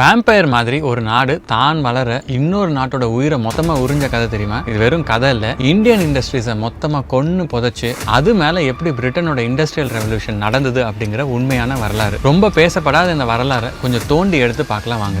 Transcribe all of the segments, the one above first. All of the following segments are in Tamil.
வேம்பயர் மாதிரி ஒரு நாடு தான் வளர இன்னொரு நாட்டோட உயிரை மொத்தமாக உறிஞ்ச கதை தெரியுமா? இது வெறும் கதை இல்லை. இந்தியன் இண்டஸ்ட்ரீஸை மொத்தமாக கொன்று புதைச்சு அது மேலே எப்படி பிரிட்டனோட இண்டஸ்ட்ரியல் ரெவல்யூஷன் நடந்தது அப்படிங்கிற உண்மையான வரலாறு. ரொம்ப பேசப்படாத இந்த வரலாறை கொஞ்சம் தோண்டி எடுத்து பார்க்கலாம் வாங்க.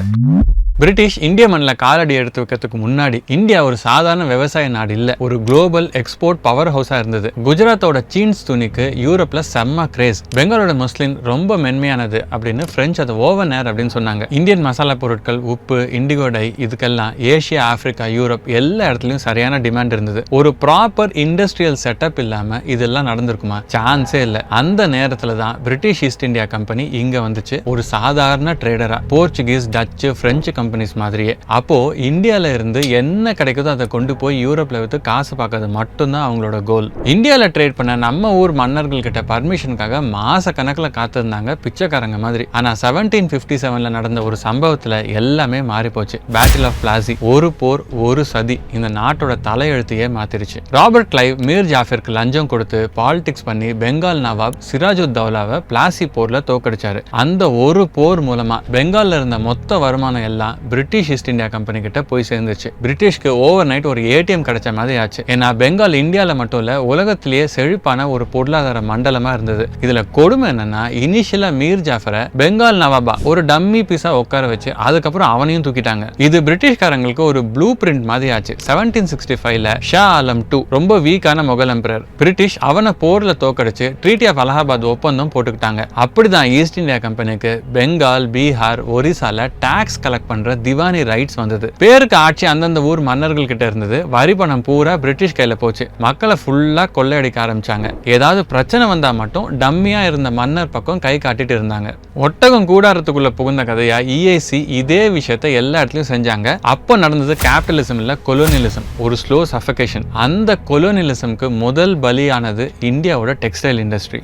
பிரிட்டிஷ் இந்திய மண்ணில் காலடி எடுத்து வைக்கிறதுக்கு முன்னாடி இந்தியா ஒரு சாதாரண விவசாய நாடு இல்லை. ஒரு குளோபல் எக்ஸ்போர்ட் பவர் ஹவுஸாக இருந்தது. குஜராத்தோட சீன்ஸ் துணிக்கு யூரோப்பில் செம்ம கிரேஸ் பெங்காலோட முஸ்லிம் ரொம்ப மென்மையானது அப்படின்னு பிரெஞ்சு அதை ஓவன் ஏர் அப்படின்னு சொன்னாங்க. இந்தியன் மசாலா பொருட்கள் உப்பு இண்டிகோ டை இதுக்கெல்லாம் ஏஷியா ஆப்பிரிக்கா யூரோப் எல்லா இடத்துலையும் சரியான டிமாண்ட் இருந்தது. ஒரு ப்ராப்பர் இண்டஸ்ட்ரியல் செட்டப் இல்லாமல் இதெல்லாம் நடந்திருக்குமா? சான்ஸே இல்லை. அந்த நேரத்தில் தான் பிரிட்டிஷ் ஈஸ்ட் இந்தியா கம்பெனி இங்கே வந்துச்சு. ஒரு சாதாரண ட்ரேடராக Portuguese Dutch French company companies மாதிரியே. அப்போ இந்தியால இருந்து என்ன கிடைக்குதோ அதை கொண்டு போய் யூரோப்ல விற்று காசு பார்க்கறது மட்டும்தான் அவங்களோட கோல் இந்தியால ட்ரேட் பண்ண நம்ம ஊர் மன்னர்கள் கிட்ட பர்மிஷனுக்காக மாச கணக்குல காத்திருந்தாங்க பிச்சைக்காரங்க மாதிரி. ஆனா செவன்டீன் பிப்டி செவன்ல நடந்த ஒரு சம்பவத்துல எல்லாமே மாறி போச்சு பேட்டில் ஆஃப் பிளாசி ஒரு போர் ஒரு சதி. இந்த நாட்டோட தலையெழுத்தையே மாத்திருச்சு. ராபர்ட் கிளைவ் மீர் ஜாஃபிற்கு லஞ்சம் கொடுத்து பாலிடிக்ஸ் பண்ணி பெங்கால் நவாப் சிராஜுத் தௌலாவை பிளாசி போர்ல தோக்கடிச்சாரு அந்த ஒரு போர் மூலமா பெங்கால்ல இருந்த மொத்த வருமானம் எல்லாம் பிரிட்டிஷ் ஈஸ்ட் இந்தியா கம்பெனி கிட்ட போய் சேர்ந்துச்சு. பிரிட்டிஷ்க்கு ஓவர் நைட் ஒரு ஏடிஎம் கிடைச்ச மாதிரி ஆச்சு. ஏன்னா பெங்கால் இந்தியாவில் மட்டும் இல்லை உலகத்திலேயே செழிப்பான ஒரு பொருளாதார மண்டலமாக இருந்தது. இதில் கொடுமை என்னன்னா இனிஷியலாக மீர் ஜாஃபரை பெங்கால் நவாபா ஒரு டம்மி பீஸா உட்கார வச்சு அதுக்கப்புறம் அவனையும் தூக்கிட்டாங்க. இது பிரிட்டிஷ்காரங்களுக்கு ஒரு ப்ளூ பிரிண்ட் மாதிரி ஆச்சு. செவன்டீன் சிக்ஸ்டி ஃபைவ்ல ஷா ஆலம் டூ ரொம்ப வீக்கான முகல் எம்பரர் பிரிட்டிஷ் அவனை போரில் தோக்கடிச்சு ட்ரீட்டி ஆஃப் அலகாபாத் ஒப்பந்தம் போட்டுக்கிட்டாங்க. அப்படிதான் ஈஸ்ட் இந்தியா கம்பெனிக்கு பெங்கால் பீகார் ஒரிசால டாக்ஸ் கலெக்ட் பண்ண பண்ற திவானி ரைட்ஸ் வந்தது. பேருக்கு ஆட்சி அந்தந்த ஊர் மன்னர்கள் கிட்ட இருந்தது. வரி பணம் பூரா பிரிட்டிஷ் கையில போச்சு. மக்களை ஃபுல்லா கொள்ளையடிக்க ஆரம்பிச்சாங்க. ஏதாவது பிரச்சனை வந்தா மட்டும் டம்மியா இருந்த மன்னர் பக்கம் கை காட்டிட்டு இருந்தாங்க. ஒட்டகம் கூடாரத்துக்குள்ள புகுந்த கதையா இஐசி இதே விஷயத்த எல்லா இடத்துலயும் செஞ்சாங்க. அப்போ நடந்தது கேபிட்டலிசம் இல்ல கொலோனியலிசம் ஒரு ஸ்லோ சஃபகேஷன் அந்த கொலோனியலிசம்க்கு முதல் பலியானது இந்தியாவோட டெக்ஸ்டைல் இண்டஸ்ட்ரி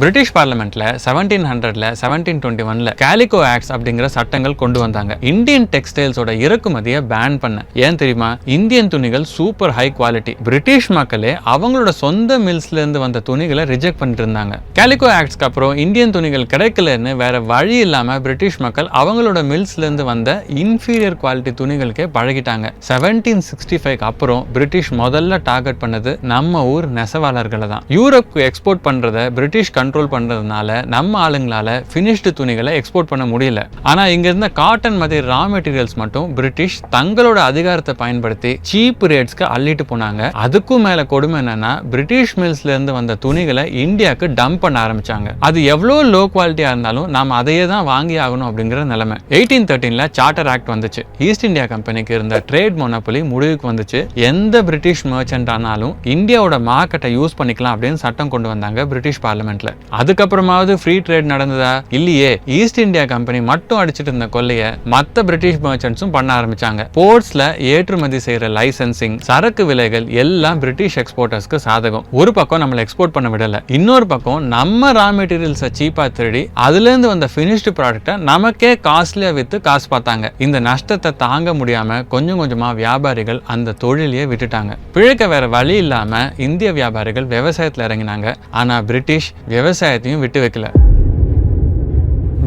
பிரிட்டிஷ் பார்லிமெண்ட்ல செவன்டீன் ஹண்ட்ரட்ல செவன்டீன் டுவெண்ட்டி ஒன்ல கேலிகோ ஆக்ட்ஸ் அப்படிங்கிற சட்டங்கள் கொண்டு வந்தாங்க. இந்தியன் டெக்ஸ்டைல்ஸோட இறக்குமதியை பேன் பண்ண. ஏன் தெரியுமா? இந்தியன் துணிகள் சூப்பர் ஹை குவாலிட்டி பிரிட்டிஷ் மக்களே அவங்களோட சொந்த மில்ஸ்ல இருந்து வந்த துணிகளை ரிஜெக்ட் பண்ணிட்டு இருந்தாங்க கேலிகோ ஆக்ட்ஸ்க்கு அப்புறம் இந்தியன் துணிகள் கிடைக்கலன்னு வேற வழி இல்லாம பிரிட்டிஷ் மக்கள் அவங்களோட மில்ஸ்ல இருந்து வந்த இன்ஃபீரியர் குவாலிட்டி துணிகளுக்கே பழகிட்டாங்க. செவன்டீன் சிக்ஸ்டி ஃபைவ் அப்புறம் பிரிட்டிஷ் முதல்ல டார்கெட் பண்ணது நம்ம ஊர் நெசவாளர்களை தான் யூரோப்க்கு எக்ஸ்போர்ட் பண்றத பிரிட்டிஷ் கண்ட்ரோல் பண்ணுறதுனால நம்ம ஆளுங்களால் ஃபினிஷ்டு துணிகளை எக்ஸ்போர்ட் பண்ண முடியல. ஆனால் இங்கே இருந்த காட்டன் மாதிரி ரா மெட்டீரியல்ஸ் மட்டும் பிரிட்டிஷ் தங்களோட அதிகாரத்தை பயன்படுத்தி சீப் ரேட்ஸ்க்கு அள்ளிட்டு போனாங்க. அதுக்கும் மேலே கொடுமை என்னன்னா பிரிட்டிஷ் மில்ஸ்லேருந்து வந்த துணிகளை இந்தியாவுக்கு டம்ப் பண்ண ஆரம்பித்தாங்க அது எவ்வளோ லோ குவாலிட்டியாக இருந்தாலும் நாம் அதையே தான் வாங்கி ஆகணும் அப்படிங்கிற நிலைமை. எயிட்டீன் தேர்ட்டீனில் சார்ட்டர் ஆக்ட் வந்துச்சு. ஈஸ்ட் இந்தியா கம்பெனிக்கு இருந்த ட்ரேட் மொனப்பொலி முடிவுக்கு வந்துச்சு. எந்த பிரிட்டிஷ் மர்ச்சன்ட் ஆனாலும் இந்தியாவோட மார்க்கெட்டை யூஸ் பண்ணிக்கலாம் அப்படின்னு சட்டம் கொண்டு வந்தாங்க பிரிட்டிஷ் பார்லிமெண்ட்டில் அதுக்கப்புறமாவது ஃப்ரீ ட்ரேட் நடந்ததா? இல்லையே. ஈஸ்ட் இந்தியா கம்பெனி மட்டும் அடிச்சிட்டு இருந்த கொள்ளைய மத்த பிரிட்டிஷ் மர்ச்சன்ட்ஸும் பண்ண ஆரம்பிச்சாங்க. போர்ட்ஸ்ல ஏற்றுமதி செய்யற லைசன்சிங் சரக்கு விலைகள் எல்லாம் பிரிட்டிஷ் எக்ஸ்போர்ட்டர்ஸ்க்கு சாதகம். ஒரு பக்கம் நம்மளை எக்ஸ்போர்ட் பண்ண விடல. இன்னொரு பக்கம் நம்ம ரா மெட்டீரியல்ஸை சீப்பா திருடி அதுல இருந்து வந்த ஃபினிஷ்டு ப்ராடக்ட்டை நமக்கே காஸ்ட்லியா வித்து காசு பார்த்தாங்க. இந்த நஷ்டத்தை தாங்க முடியாம கொஞ்சம் கொஞ்சமா வியாபாரிகள் அந்த தொழிலையே விட்டுட்டாங்க. பிழைக்க வேற வழி இல்லாம இந்திய வியாபாரிகள் விவசாயத்துல இறங்கினாங்க. ஆனா பிரிட்டிஷ் விவசாயத்தையும் விட்டு வைக்கல.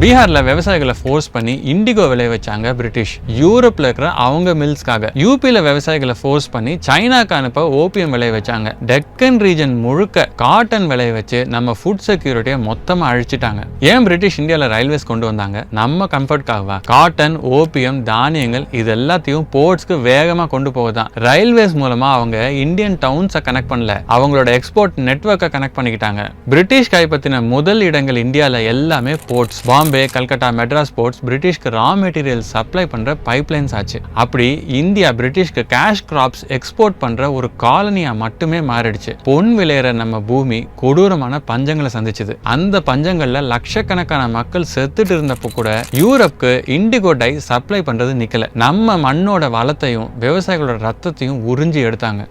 பீகாரில் விவசாயிகளை ஃபோர்ஸ் பண்ணி இண்டிகோ விளைய வச்சாங்க பிரிட்டிஷ். யூரோப்பில் இருக்கிற அவங்க மில்ஸ்க்காக யூபியில் விவசாயிகளை ஃபோர்ஸ் பண்ணி சைனாக்கு அனுப்ப ஓபியம் விளைய வச்சாங்க. டெக்கன் ரீஜன் முழுக்க காட்டன் விளைய வச்சு நம்ம ஃபுட் செக்யூரிட்டியை மொத்தமாக அழிச்சிட்டாங்க. ஏன் பிரிட்டிஷ் இந்தியாவில் ரயில்வேஸ் கொண்டு வந்தாங்க? நம்ம கம்ஃபர்ட்காகவா காட்டன் ஓபியம் தானியங்கள் இது எல்லாத்தையும் போர்ட்ஸ்க்கு வேகமாக கொண்டு போக தான் ரயில்வேஸ் மூலமாக அவங்க இந்தியன் டவுன்ஸை கனெக்ட் பண்ணல. அவங்களோட எக்ஸ்போர்ட் நெட்வொர்க்கை கனெக்ட் பண்ணிக்கிட்டாங்க. பிரிட்டிஷ் கைப்பற்றின முதல் இடங்கள் இந்தியாவில் எல்லாமே போர்ட்ஸ் பாம்பே கல்கட்டா மெட்ராஸ் போர்ட்ஸ் பிரிட்டிஷ்க்கு ரா மெட்டீரியல் சப்ளை பண்ணுற பைப்லைன்ஸ் ஆச்சு. அப்படி இந்தியா பிரிட்டிஷ்க்கு கேஷ் கிராப்ஸ் எக்ஸ்போர்ட் பண்ணுற ஒரு காலனியாக மட்டுமே மாறிடுச்சு. பொன் விளையிற நம்ம பூமி கொடூரமான பஞ்சங்களை சந்திச்சது. அந்த பஞ்சங்களில் லட்சக்கணக்கான மக்கள் செத்துட்டு இருந்தப்போ கூட யூரோப்க்கு இண்டிகோ டை சப்ளை பண்ணுறது நிற்கல நம்ம மண்ணோட வளத்தையும் விவசாயிகளோட ரத்தத்தையும் உறிஞ்சி எடுத்தாங்க.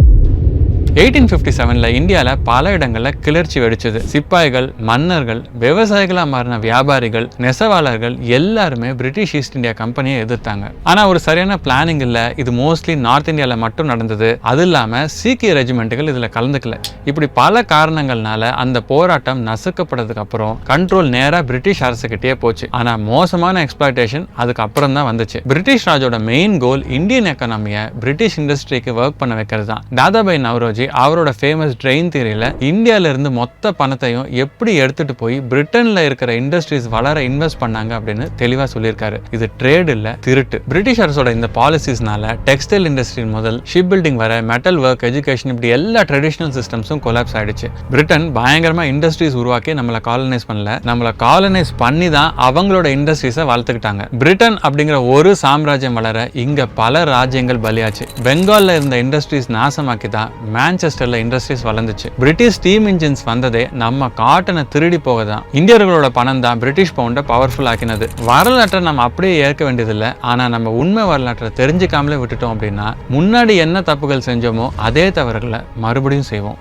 எயிட்டீன் ஃபிஃப்டி செவனில் இந்தியாவில் பல இடங்களில் கிளர்ச்சி வெடிச்சது. சிப்பாய்கள் மன்னர்கள் விவசாயிகளாக மாறின வியாபாரிகள் நெசவாளர்கள் எல்லாருமே பிரிட்டிஷ் ஈஸ்ட் இந்தியா கம்பெனியை எதிர்த்தாங்க. ஆனால் ஒரு சரியான பிளானிங் இல்லை. இது மோஸ்ட்லி நார்த் இந்தியாவில் மட்டும் நடந்தது. அது இல்லாமல் சீக்கிய ரெஜிமெண்ட்டுகள் இதில் கலந்துக்கல. இப்படி பல காரணங்கள்னால அந்த போராட்டம் நசுக்கப்பட்டதுக்கு அப்புறம் கண்ட்ரோல் நேராக பிரிட்டிஷ் அரசுகிட்டே போச்சு. ஆனால் மோசமான எக்ஸ்பிளேஷன் அதுக்கு அப்புறம் தான் வந்துச்சு. பிரிட்டிஷ் ராஜோட மெயின் கோல் இந்தியன் எக்கனாமியை பிரிட்டிஷ் இண்டஸ்ட்ரிக்கு ஒர்க் பண்ண வைக்கிறது தான் தாதாபாய் நவரோஜி அவரோட ஃபேமஸ் ட்ரெயின் தியரியில் இந்தியாவிலேருந்து மொத்த பணத்தையும் எப்படி எடுத்துட்டு போய் பிரிட்டன்ல இருக்கிற இண்டஸ்ட்ரீஸ் வளர இன்வெஸ்ட் பண்ணாங்க அப்படின்னு தெளிவா சொல்லியிருக்காரு. இது ட்ரேட் இல்லை திருட்டு. பிரிட்டிஷ் அரசோட இந்த பாலிசிஸ்னால டெக்ஸ்டைல் இண்டஸ்ட்ரி முதல் ஷிப் பில்டிங் வர மெட்டல் ஒர்க் எஜுகேஷன் இப்படி எல்லா ட்ரெடிஷனல் சிஸ்டம்ஸும் கொலாப்ஸ் ஆயிடுச்சு. பிரிட்டன் பயங்கரமாக இண்டஸ்ட்ரீஸ் உருவாக்கி நம்மளை காலனைஸ் பண்ணல. நம்மளை காலனைஸ் பண்ணி தான் அவங்களோட இண்டஸ்ட்ரீஸை வளர்த்துக்கிட்டாங்க. பிரிட்டன் அப்படிங்கிற ஒரு சாம்ராஜ்யம் வளர இங்கே பல ராஜ்யங்கள் பலியாச்சு. பெங்காலில் இருந்த இண்டஸ்ட்ரீஸ் நாசமாக்கி தான் மான்செஸ்டரில் இண்டஸ்ட்ரீஸ் வளர்ந்துச்சு. பிரிட்டிஷ் ஸ்டீம் இன்ஜின்ஸ் வந்ததே நம்ம காட்டனை திருடி போக தான் இந்தியர்களோட பணம் தான் பிரிட்டிஷ் பவுண்டை பவர்ஃபுல் ஆக்கினது. வரலாற்றை நம்ம அப்படியே ஏற்க வேண்டியதில்லை. ஆனால் நம்ம உண்மை வரலாற்றை தெரிஞ்சுக்காமலே விட்டுட்டோம் அப்படின்னா முன்னாடி என்ன தப்புகள் செஞ்சோமோ அதே தவறுகளை மறுபடியும் செய்வோம்.